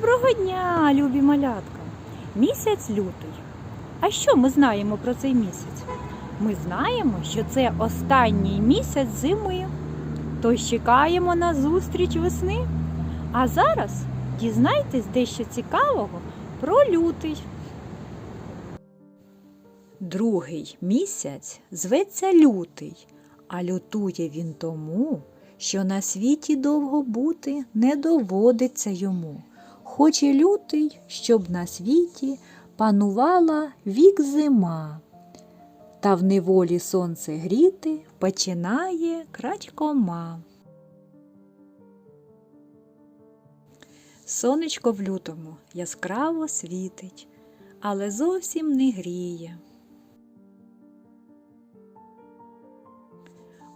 Доброго дня, любі малятка! Місяць лютий. А що ми знаємо про цей місяць? Ми знаємо, що це останній місяць зими. Тож чекаємо на зустріч весни. А зараз дізнайтесь дещо цікавого про лютий. Другий місяць зветься лютий, а лютує він тому, що на світі довго бути не доводиться йому. Хоче лютий, щоб на світі панувала вік зима. Та в неволі сонце гріти починає крадькома. Сонечко в лютому яскраво світить, але зовсім не гріє.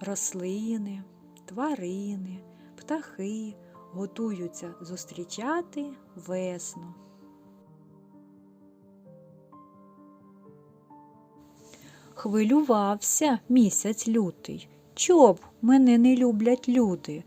Рослини, тварини, птахи готуються зустрічати весну. Хвилювався місяць лютий, чоб мене не люблять люди.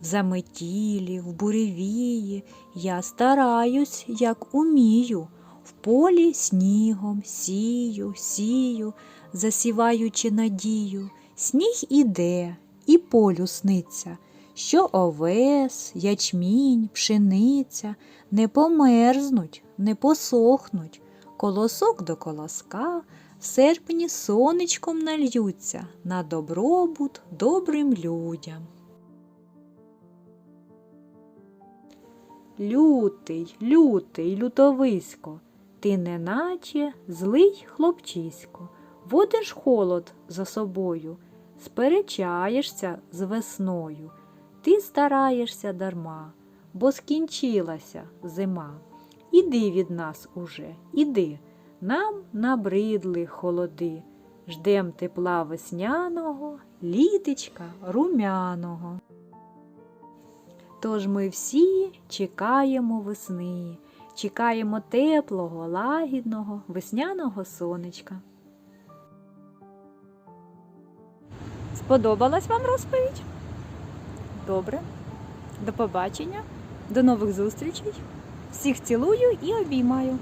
В заметілі, в буревії я стараюсь, як умію, в полі снігом сію, сію, засіваючи надію. Сніг іде, і полю сниться, що овес, ячмінь, пшениця не померзнуть, не посохнуть, колосок до колоска в серпні сонечком нальються на добробут добрим людям. Лютий, лютий, лютовисько, ти неначе злий хлопчисько, водиш холод за собою, сперечаєшся з весною, ти стараєшся дарма, бо скінчилася зима. Іди від нас уже, іди, нам набридли холоди, ждем тепла весняного, літечка румяного. Тож ми всі чекаємо весни, чекаємо теплого, лагідного, весняного сонечка. Сподобалась вам розповідь? Добре. До побачення, до нових зустрічей. Всіх цілую і обіймаю.